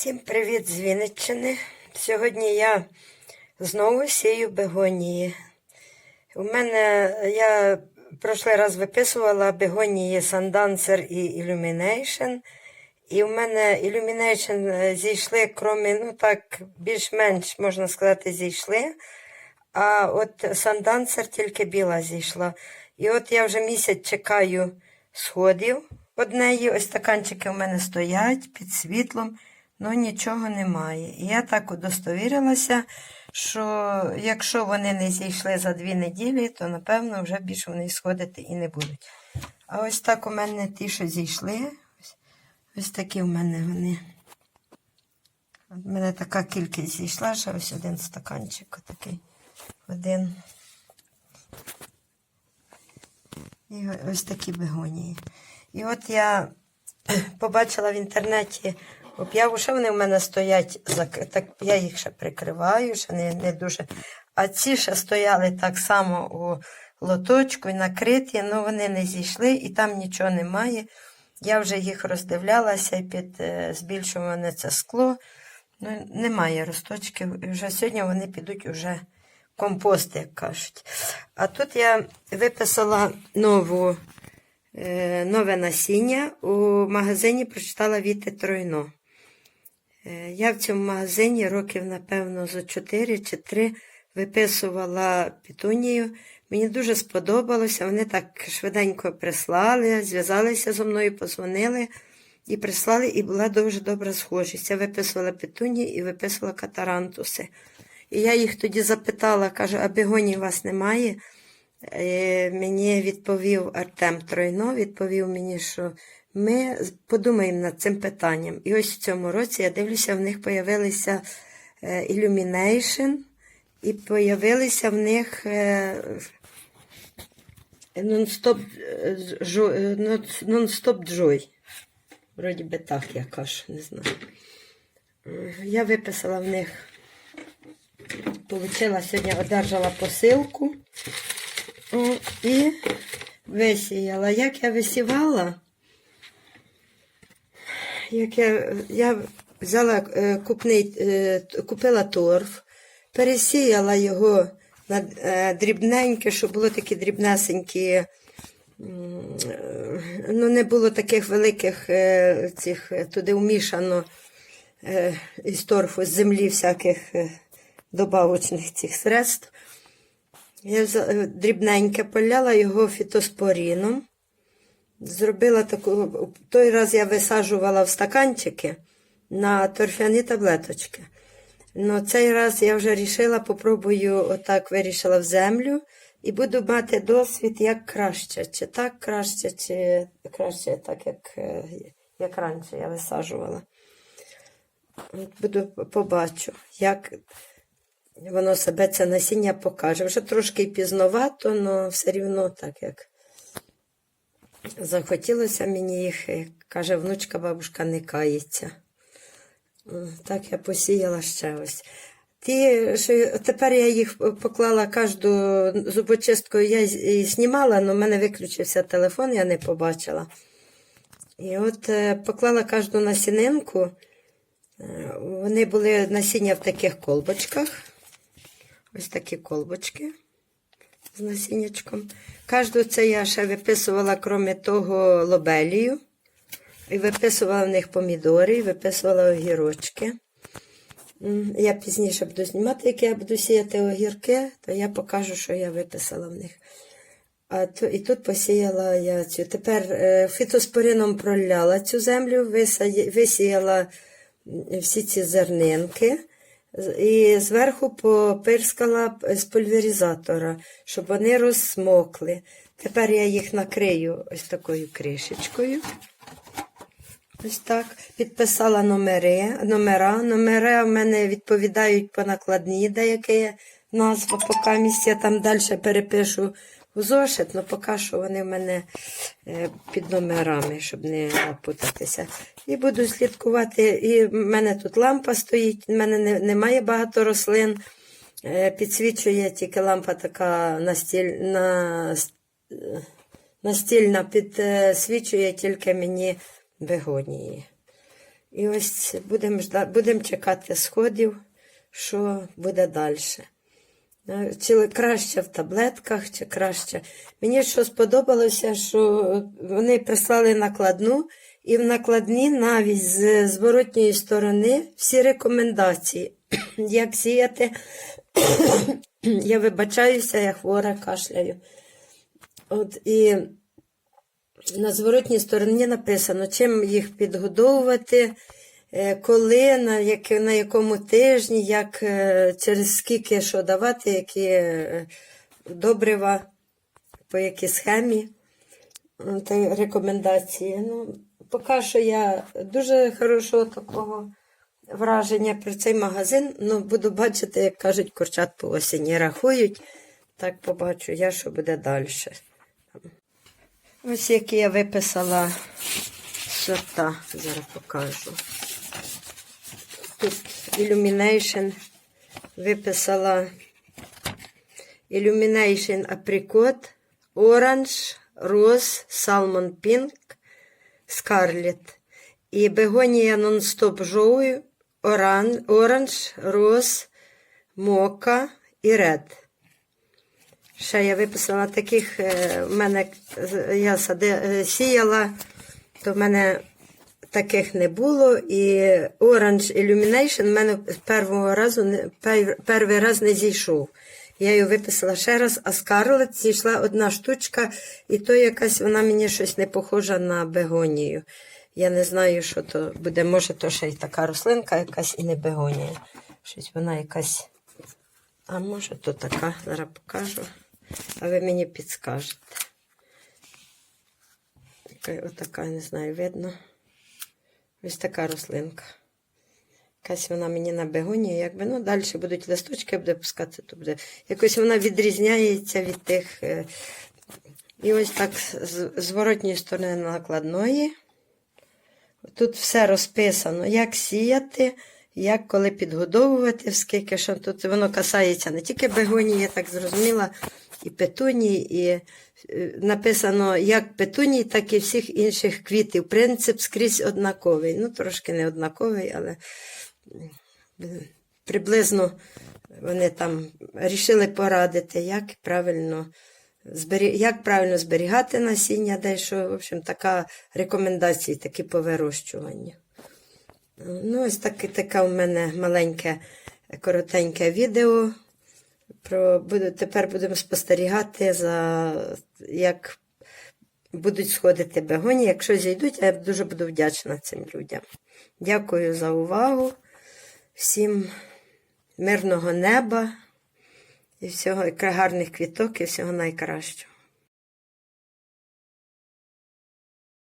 Всім привіт з Вінниччини. Сьогодні я знову сію бегонії. У мене я прошлий раз виписувала бегонії Sundancer і Illumination. І в мене Illumination зійшли, крім, ну так, більш-менш, можна сказати, зійшли. А от Sundancer тільки біла зійшла. І от я вже місяць чекаю сходів однеї. Ось стаканчики у мене стоять під світлом, але нічого немає. І я так удостовірилася, що якщо вони не зійшли за дві неділі, то напевно вже більше вони сходити і не будуть. А ось так у мене ті, що зійшли. Ось, ось такі у мене вони. У мене така кількість зійшла, що ось один стаканчик такий. Один. І ось такі бегонії. І от я побачила в інтернеті об'яву, що вони в мене стоять, так я їх ще прикриваю, ще не, не дуже. А ці ще стояли так само у лоточку і накриті, але вони не зійшли і там нічого немає. Я вже їх роздивлялася і під е, збільшуване це скло. Ну, немає росточків. Вже сьогодні вони підуть уже компост, як кажуть. А тут я виписала нову, е, нове насіння. У магазині прочитала Віти Тройно. Е, Я в цьому магазині років, напевно, за 4 чи 3 виписувала пітунію. Мені дуже сподобалося. Вони так швиденько прислали, зв'язалися зі мною, позвонили і прислали, і була дуже добра схожість. Я виписувала петунії і виписувала катарантуси. І я їх тоді запитала, кажу, а бігоній у вас немає? Е, Мені відповів Артем Тройно, відповів мені, що ми подумаємо над цим питанням. І ось в цьому році я дивлюся, в них появилися е, Illumination, і появилися в них нон-стоп е, жо- е, Joy. Вроді би так, я кажу, не знаю. Я виписала в них, получила сьогодні, одержала посилку і висіяла. Як я висівала, як я, я взяла е, купний, е, купила торф, пересіяла його на е, дрібненьке, щоб було такі дрібнесенькі. Ну, не було таких великих цих туди вмішано із торфу, з землі всяких добавочних цих средств. Я дрібненьке поляла його фітоспоріном. Зробила таку. Той раз я висаджувала в стаканчики на торфяні таблеточки. Ну, цей раз я вже рішила, попробую отак вирішила в землю і буду мати досвід, як краще. Чи так краще, чи краще, так, як, е, як раніше я висаджувала. Буду побачу, як воно себе це насіння покаже. Вже трошки пізновато, але все рівно так як. Захотілося мені їх, каже внучка, бабушка не кається. Так я посіяла ще ось. Ті, що тепер я їх поклала кожну зубочисткою, я і знімала, але в мене виключився телефон, я не побачила. І от е, поклала кожну насінинку. Е, Вони були насіння в таких колбочках. Ось такі колбочки з насіннячком. Кожну це я ще виписувала, крім того, лобелію. І виписувала в них помідори, і виписувала огірочки. Я пізніше буду знімати, як я буду сіяти огірки, то я покажу, що я виписала в них. А то, і тут посіяла я цю. Тепер е, фітоспорином проляла цю землю, висіяла всі ці зернинки. І зверху попирскала з пульверизатора, щоб вони розсмокли. Тепер я їх накрию ось такою кришечкою. Ось так. Підписала номери, номера. Номери в мене відповідають по накладній, деякі назва, поки місць я там далі перепишу в зошит, але поки що вони в мене е, під номерами, щоб не напутатися. І буду слідкувати. І в мене тут лампа стоїть, в мене немає багато рослин. Е, Підсвічує тільки лампа така настіль, на, настільна, підсвічує тільки мені бегонії. І ось будемо будем чекати сходів, що буде далі. Чи краще в таблетках, чи краще. Мені що сподобалося, що вони прислали накладну, і в накладні навіть з зворотньої сторони всі рекомендації, як сіяти. Я вибачаюся, я хвора, кашляю. От і на зворотній стороні написано, чим їх підгодовувати, коли, на, як, на якому тижні, як, е, через скільки що давати, які е, добрива, по якій схемі. Та рекомендації. Ну, поки що я дуже хорошого такого враження про цей магазин. Ну, буду бачити, як кажуть, курчат по осені рахують. Так побачу я, що буде далі. Ось які я виписала сорта, зараз покажу. Тут Illumination виписала Illumination Apricot, Orange, Rose, Salmon Pink, Scarlet. І Бегонія Joy, Oran- Orange, Rose, Mocha і Red. Ще я виписала таких, е, в мене е, я е, сіяла, то в мене таких не було. І Orange Illumination в мене першого разу перший раз не зійшов. Я його виписала ще раз, а Scarlet зійшла одна штучка, і то якась вона мені щось не похожа на бегонію. Я не знаю, що то буде. Може, то ще й така рослинка, якась і не бегонія. Щось вона якась. А може, то така, зараз покажу. А ви мені підскажете. Отака, не знаю, видно. Ось така рослинка. Якась вона мені на бегоні, якби, ну, далі будуть листочки, буде пускати, то буде. Якось вона відрізняється від тих. е, І ось так з зворотньої сторони накладної. Тут все розписано, як сіяти, як коли підгодовувати, скільки що тут воно касається не тільки бегонії, я так зрозуміла, і петунії, і е, написано як петуній, так і всіх інших квітів. Принцип скрізь однаковий. Ну, трошки не однаковий, але приблизно вони там рішили порадити, як правильно. Як правильно зберігати насіння, дещо, в общем, така рекомендація, такі по вирощуванню. Ну, ось таке, таке у мене маленьке, коротеньке відео. Про... Буду... Тепер будемо спостерігати, за... як будуть сходити бегоні. Якщо зійдуть, я дуже буду вдячна цим людям. Дякую за увагу. Всім мирного неба і всього гарних квіток і всього найкращого.